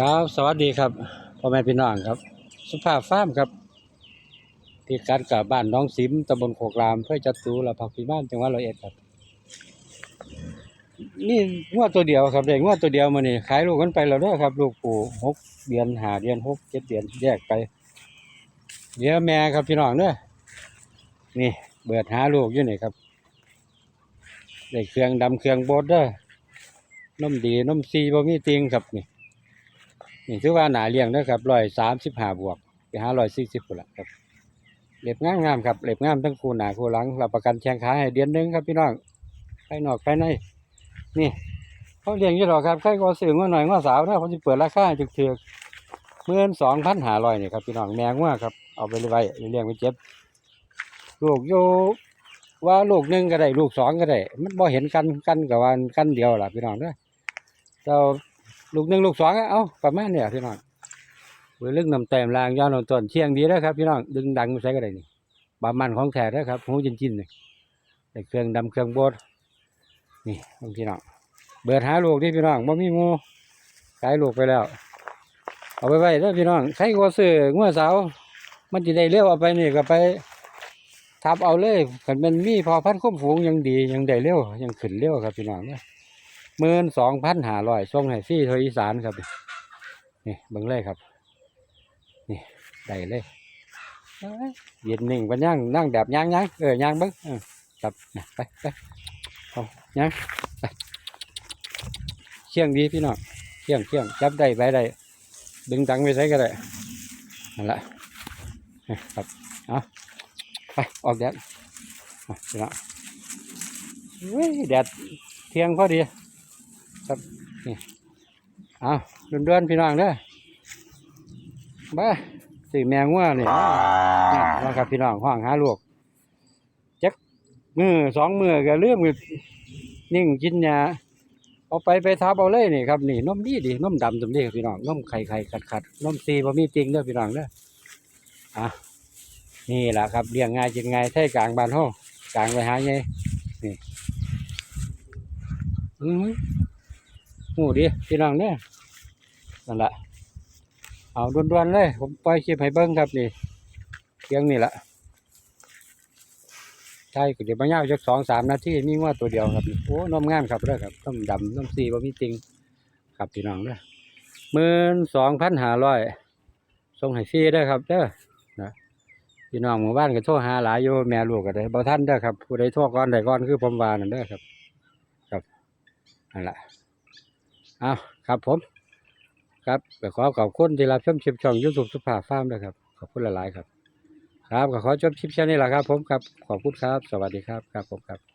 ครับสวัสดีครับพ่อแม่พี่น้องครับ สุภาพฟาร์มครับที่การกับบ้านน้องสิมตำบลโคกรามเพื่อจัดตูและผักพิบ้านจังหวัดร้อยเอ็ดครับนี่งวดตัวเดียวครับเด็กงวดตัวเดียวมานี่ขายลูกกันไปแล้วด้อครับ ลูกปู่หกเดือนหาเดือนหกเจ็ดเดือนแยกไปเดี๋ยวแม่ครับพี่น้องเด้อนี่เบิดหาลูกอยู่นี่ครับได้เครื่องดำเครื่องบดเด้อนมดีนมซีบ่มีติงครับนี่ นี่ถือว่าหนาเลี้ยงนะครับร้อยสามสิบห้าบวกไปหาร้อยสี่สิบคนละครับเล็บงามงามๆครับเล็บงามทั้งคู่หนาคู่หลังรับประกันแข้งขาให้เดือนหนึงครับพี่น้องภายนอกภายในนี่เขาเลี้ยงอยู่หรอกครับใครก็ซื้อว่าหน่อยว่าสาวนะเขาจะเปิดราคาจุกเถือกเมื่อสองพันหาร้อยนี่ครับพี่น้องแมงว่าครับเอาไปไว้เลี้ยงไว้เจ็บลูกอยู่ว่าลูกหนึ่งก็ได้ลูกสองก็ได้ มันบ่เห็นกันกันกับวันกันเดียวล่ะพี่น้องเด้อเจ้า ลูกหนึ่งลูกสองอะเอ้าประมาณเนี่ยพี่น้องเวลึกนำแต้มลางยาวลงต้นเชียงดีแล้วครับพี่น้องดึงดังไม่ใช่ก็ได้นี่บามันของแท้แล้วครับหูจินจินๆนี่ใส่เครื่องดำเครื่องบดนี่พี่น้องเบิดหาลูกที่พี่น้องบ่มีหมูขายลูกไปแล้ว เอาไปไว้เด้อพี่น้องใครก็ซื้องัวสาวมันจะได้เร็วเอาไปนี่ก็ไปทับเอาเลยกันมันมีพอพันคุ้มฝูงยังดียังได้เร็วยังขึ้นเร็วครับพี่น้องเนี่ย หมื่นสองพันห้าร้อยส่งให้ฟรีเทอีสานครับ นี่เบิ่งเลยครับ นี่ได้เลยเย็นนิ่งปันย่างนั่งแบบย่างย่างเออย่างเบิ้งครับไปไปเอาย่างไปเชี่ยงดีพี่น้องเชี่ยงเชี่ยงจับได้ไปได้ดึงตังไปใช้ก็ได้นั่นแหละครับเอาไปออกแดดน้องเว้ยแดดเที่ยงพอดี ครับนี่เอาดวนๆพี่น้องเด้อบ้าสิแมงว่านี่นี่นะครับพี่น้องห้องหาลูกจักมือสองมือก็เลื่อมก็นิ่งกินยาเอาไปไปทับเอาเลยนี่ครับนี่นมดีดีนมดำตรงนี้ครับพี่น้องนมไข่ไข่ขัดขัดนมซีบะมีจริงเด้อพี่น้องเด้ออะนี่แหละครับเลี้ยงง่ายกินง่ายไทยกลางบ้านห้องกลางไปหาไงนี่อือ โอ้ดีพี่น้องเนี่ยนั่นแหละเอาด่วนๆเลย ผมปล่อยคลิปให้เบิ้งครับนี่เพียงนี่แหละใช่เดี๋ยวมาเงาจักสองสามนาทีมีว่าตัวเดียวครับโอ้น้มงามครับเด้อครับน้ำดำน้ำซีบ่มีจริงครับพี่น้องเด้อหมื่นสองพันห้าร้อยส่งให้ฟรีเด้อครับเด้อนะพี่น้องหมู่บ้านก็โทรหาหลายอยู่แม่ลูกก็ได้บ่ท่านเด้อครับผู้ใดโทรก่อนใดก่อนคือผมว่านั่นเด้อครับ ครับนั่นแหละ อาครับผม ครับขอขอบคุณที่รับชมชิปช่องยูทูบสุภาพฟาร์มด้วยครับ ขอบคุณหลายๆครับ ครับขอจบชิปช่องนี้แหละครับ ผมครับ ขอบคุณครับ สวัสดีครับ ครับผมครับ